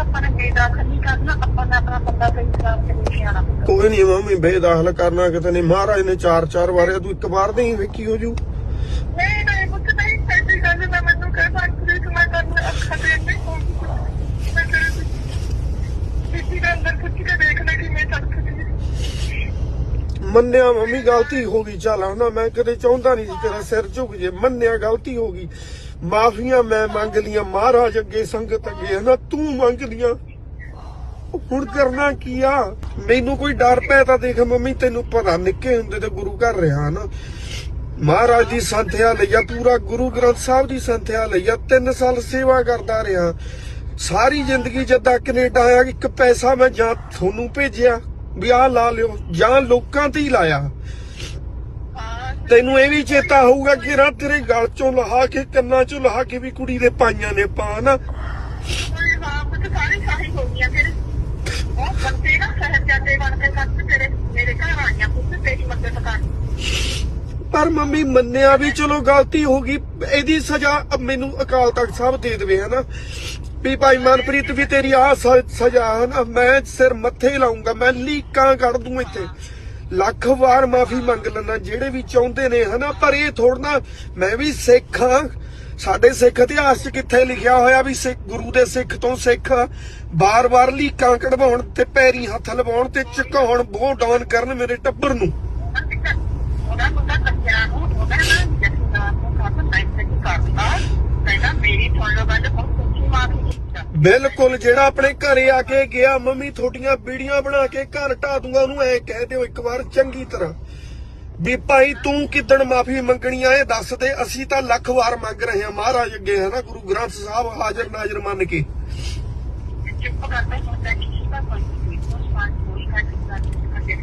ਆਪਾਂ ਨੇ ਬੇਦਾਖਲ ਨਹੀਂ ਕਰਨਾ ਆਪਾਂ ਨੇ ਆਪਣਾ ਬੰਦਾ ਸਹੀ ਸਲਾਮ ਤੇ ਲੈ ਕੇ ਆਣਾ ਕੋਈ ਨਹੀਂ ਮੰਮੀ ਬੇਦਾਖਲ ਕਰਨਾ ਕਿਤੇ ਨਹੀਂ। ਮਹਾਰਾਜ ਨੇ ਚਾਰ ਚਾਰ ਵਾਰੇ ਤੂੰ ਇੱਕ ਵਾਰ ਨਹੀਂ ਵੇਖੀ ਹੋ ਜੂ। ਨਹੀਂ ਨਹੀਂ ਪੁੱਤ ਨਹੀਂ ਸੱਚੀ ਗੱਲ ਮੈਂ ਮੈਨੂੰ ਕਹਿ ਸਕਦੀ ਕਿ ਮੈਂ ਕਰਨ ਅੱਖਾਂ ਤੇ ਨਹੀਂ ਹੋਊਗੀ ਮੈਂ ਤੇਰੇ ਕਿਸੀ ਦੇ ਅੰਦਰ ਕੁਝ ਕੇ ਦੇਖਣਾ ਕਿ ਮੈਂ ਸਕਦੀ ਮੰਨਿਆ ਮੰਮੀ ਗਲਤੀ ਹੋ ਗਈ। ਚੱਲ ਹਨਾ ਮੈਂ ਕਦੇ ਚਾਹੁੰਦਾ ਨਹੀਂ ਸੀ ਤੇਰਾ ਸਿਰ ਝੁਕ ਜੇ। ਮੰਨਿਆ ਗਲਤੀ ਹੋ ਗਈ। ਮਾਫੀਆਂ ਮੈਂ ਮੰਗ ਲੀਆਂ, ਮਹਾਰਾਜ ਅੱਗੇ ਸੰਗਤ ਅੱਗੇ ਹਨਾ ਤੂੰ ਮੰਗਦੀਆਂ ਹੁਣ ਕਰਨਾ ਕੀ ਆ? ਮੈਨੂੰ ਕੋਈ ਡਰ ਪਿਆ ਤਾਂ ਦੇਖ ਮੰਮੀ, ਤੈਨੂੰ ਪਤਾ ਨਿੱਕੇ ਹੁੰਦੇ ਤੇ ਗੁਰੂ ਘਰ ਰਿਹਾ ਨਾ। ਮਹਾਰਾਜ ਦੀ ਸੰਥਿਆ ਲਈਆ ਪੂਰਾ ਗੁਰੂ ਗ੍ਰੰਥ ਸਾਹਿਬ ਦੀ ਸੰਥਿਆ ਲਈਆ 3 ਸਾਲ ਸੇਵਾ ਕਰਦਾ ਰਿਹਾ। ਸਾਰੀ ਜ਼ਿੰਦਗੀ ਜਦਾਂ ਕੈਨੇਡਾ ਆਇਆ, ਇੱਕ ਪੈਸਾ ਮੈਂ ਜਾਂ ਤੁਹਾਨੂੰ ਭੇਜਿਆ, ਵੀ ਆਹ ਲਾ ਲਿਓ, ਜਾਂ ਲੋਕਾਂ ਤੇ ਹੀ ਲਾਇਆ। ਤੈਨੂੰ ਇਹ ਵੀ ਚੇਤਾ ਹੋਊਗਾ ਕਿ ਰਾ ਤੇਰੇ ਗਲ ਚੋਂ ਲਹਾ ਕੇ ਕੰਨਾਂ ਚੋਂ ਲਹਾ ਕੇ ਵੀ ਕੁੜੀ ਦੇ ਪਾਈਆਂ ਨੇ ਪਾ ਨਾ ਪਰ ਮੰਮੀ ਮੰਨਿਆ ਵੀ ਚਲੋ ਗਲਤੀ ਹੋ ਗਈ। ਇਹਦੀ ਸਜ਼ਾ ਮੈਨੂੰ ਅਕਾਲ ਤਖਤ ਸਾਹਿਬ ਦੇ ਦੇਵੇ ਹਨਾ? ਵੀ ਭਾਈ ਮਨਪ੍ਰੀਤ ਵੀ ਤੇਰੀ ਆ ਸਜ਼ਾ ਹਨਾ? ਮੈਂ ਸਿਰ ਮੱਥੇ ਲਾਉਂਗਾ ਮੈਂ ਲੀਕਾਂ ਕੱਢ ਦੂੰ ਇੱਥੇ। ਲੱਖ ਵਾਰ ਮਾਫੀ ਮੰਗ ਲੈਣਾ ਜਿਹੜੇ ਵੀ ਚਾਹੁੰਦੇ ਨੇ, ਹਨਾ, ਪਰ ਇਹ ਥੋੜਨਾ ਮੈਂ ਵੀ ਸਿੱਖ ਹਾਂ। ਸਾਡੇ ਸਿੱਖ ਇਤਿਹਾਸ 'ਚ ਕਿੱਥੇ ਲਿਖਿਆ ਹੋਇਆ ਵੀ ਸਿੱਖ, ਗੁਰੂ ਦੇ ਸਿੱਖ ਤੋਂ ਸਿੱਖ ਬਾਰ-ਬਾਰ ਲੀਕਾਂ ਕਢਵਾਉਣ ਤੇ ਪੈਰੀ ਹੱਥ ਲਵਾਉਣ ਤੇ ਝੁਕਾਉਣ, ਬੋਹ ਡਾਊਨ ਕਰਨ ਮੇਰੇ ਟੱਬਰ ਨੂੰ। ਉਹਦਾ ਮੁੰਡਾ ਕੱਚਾ ਨੂੰ ਉਹਦਾ ਨਾ ਜੱਟਾ ਨੂੰ ਕਾਹਤੋਂ ਨਹੀਂ ਸਹੀ ਕਰਦਾ ਕਹਿੰਦਾ ਮੇਰੀ ਸੁਣ ਲਓ ਗੱਲ ਬਹੁਤ ਸੱਚੀ ਮਾਫੀ ਕੀਤਾ ਬਿਲਕੁਲ ਜਿਹੜਾ ਆਪਣੇ ਘਰੇ ਆ ਕੇ ਗਿਆ, ਮੰਮੀ ਥੋਡੀਆਂ ਵੀਡੀਓ ਬਣਾ ਕੇ ਘਰ ਢਾ ਦੂੰਗਾ, ਉਹਨੂੰ ਐ ਕਹਿ ਦਿਓ ਇੱਕ ਵਾਰ ਚੰਗੀ ਤਰ੍ਹਾਂ। ਵੀ ਭਾਈ ਤੂੰ ਕਿਦਣ ਮਾਫੀ ਮੰਗਣੀ ਆ, ਇਹ ਦੱਸ ਦੇ, ਅਸੀਂ ਤਾਂ ਲੱਖ ਵਾਰ ਮੰਗ ਰਹੇ ਹਾਂ, ਮਹਾਰਾਜ ਅੱਗੇ, ਹੈ ਨਾ, ਗੁਰੂ ਗ੍ਰੰਥ ਸਾਹਿਬ ਹਾਜ਼ਰ ਨਾਜ਼ਰ ਮੰਨ ਕੇ। ਚੁੱਪ ਕਰਦਾ ਹੁੰਦਾ ਕਿ ਇਸ ਦਾ ਕੋਈ ਕੋਈ ਘੱਟ ਨਹੀਂ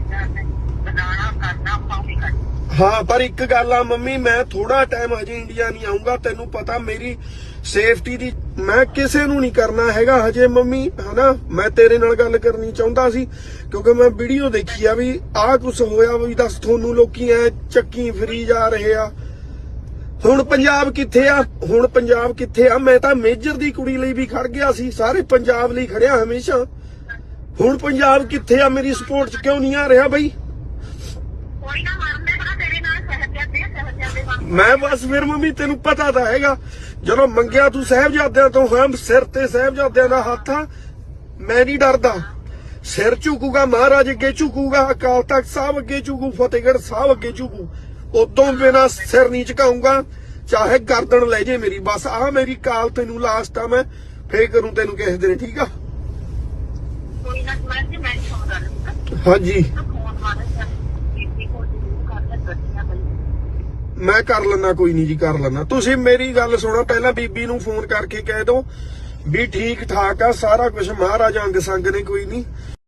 ਕਰਦਾ ਬਣਾਣਾ ਕਰਨਾ ਪਾਉਣੀ ਕਰਨਾ ਹਾਂ, ਪਰ ਇੱਕ ਗੱਲ ਆ ਮੰਮੀ, ਮੈਂ ਥੋੜਾ ਟਾਈਮ ਹਜੇ ਇੰਡੀਆ ਨਹੀਂ ਆਉਂਗਾ ਤੈਨੂੰ ਪਤਾ ਮੇਰੀ ਸੇਫਟੀ ਦੀ ਮੈਂ ਕਿਸੇ ਨੂੰ ਨਹੀਂ ਕਰਨਾ ਹੈਗਾ ਹਜੇ ਮੰਮੀ, ਹਨਾ? ਮੈਂ ਤੇਰੇ ਨਾਲ ਗੱਲ ਕਰਨੀ ਚਾਹੁੰਦਾ ਸੀ, ਕਿਉਂਕਿ ਮੈਂ ਵੀਡੀਓ ਦੇਖੀ ਆ ਵੀ ਆਹ ਕੁਝ ਹੋਇਆ ਵੀ ਦੱਸ ਤੁਹਾਨੂੰ ਲੋਕੀ ਐ ਚੱਕੀ ਫਰੀ ਜਾ ਰਹੇ ਆ। ਹੁਣ ਪੰਜਾਬ ਕਿੱਥੇ ਆ? ਹੁਣ ਪੰਜਾਬ ਕਿੱਥੇ ਆ? ਮੈਂ ਤਾਂ ਮੇਜਰ ਦੀ ਕੁੜੀ ਲਈ ਵੀ ਖੜ ਗਿਆ ਸੀ, ਸਾਰੇ ਪੰਜਾਬ ਲਈ ਖੜਿਆ ਹਮੇਸ਼ਾ। ਹੁਣ ਪੰਜਾਬ ਕਿੱਥੇ ਆ? ਮੇਰੀ ਸਪੋਰਟ 'ਚ ਕਿਉਂ ਨਹੀਂ ਆ ਰਿਹਾ ਬਈ? ਕੋਈ ਨਾ ਮਰਦੇ ਬਣਾ ਤੇਰੇ ਨਾਲ ਸਹਿਜਾਦੇ ਸਹਿਜਾਦੇ ਬਣ ਮੈਂ ਬਸ ਫਿਰ ਮੰਮੀ ਤੈਨੂੰ ਪਤਾ ਤਾਂ ਹੈਗਾ ਜਦੋਂ ਮੰਗਿਆ ਤੂੰ ਸਾਹਿਬਜ਼ਾਦਿਆਂ ਤੋਂ ਹਾਂ ਸਿਰ ਤੇ ਸਾਹਿਬਜ਼ਾਦਿਆਂ ਦਾ ਹੱਥ ਆ ਮੈਂ ਨਹੀਂ ਡਰਦਾ। ਸਿਰ ਝੁਕੂਗਾ ਮਹਾਰਾਜ ਅੱਗੇ ਝੁਕੂਗਾ ਅਕਾਲ ਤਖਤ ਸਾਹਿਬ ਅੱਗੇ ਝੁਕੂ ਫਤਿਹਗੜ੍ਹ ਸਾਹਿਬ ਅੱਗੇ ਝੁਕੂ। ਉਦੋਂ ਬਿਨਾ ਸਿਰ ਨਹੀਂ ਝੁਕਾਊਂਗਾ ਚਾਹੇ ਗਰਦਨ ਲੈ ਜੇ ਮੇਰੀ ਬਸ ਆਹ ਮੇਰੀ ਕਾਲ ਤੈਨੂੰ ਲਾਸਟ ਆ ਮੈਂ ਫੇਰ ਕਰੂੰ ਤੈਨੂੰ ਕਿਸੇ ਦਿਨ ਠੀਕ ਆ? ਕੋਈ ਨਾ ਮੈਂ ਮੈਂ ਸੁਣ ਗੱਲ ਹਾਂਜੀ ਫੋਨ ਮਾਰੇ ਸਰ ਇਹ ਕੋਲ ਜ਼ਰੂਰ ਕਰ ਲੈ ਗੱਡੀਆਂ ਬਈ ਮੈਂ ਕਰ ਲੈਣਾ ਕੋਈ ਨਹੀਂ ਜੀ, ਕਰ ਲੈਣਾ ਤੁਸੀਂ ਮੇਰੀ ਗੱਲ ਸੁਣੋ, ਪਹਿਲਾਂ ਬੀਬੀ ਨੂੰ ਫੋਨ ਕਰਕੇ ਕਹਿ ਦਿਓ ਵੀ ਠੀਕ ਠਾਕ ਆ, ਸਾਰਾ ਕੁਝ ਮਹਾਰਾਜਾ ਅੰਗ ਸੰਗ ਨੇ, ਕੋਈ ਨਹੀਂ।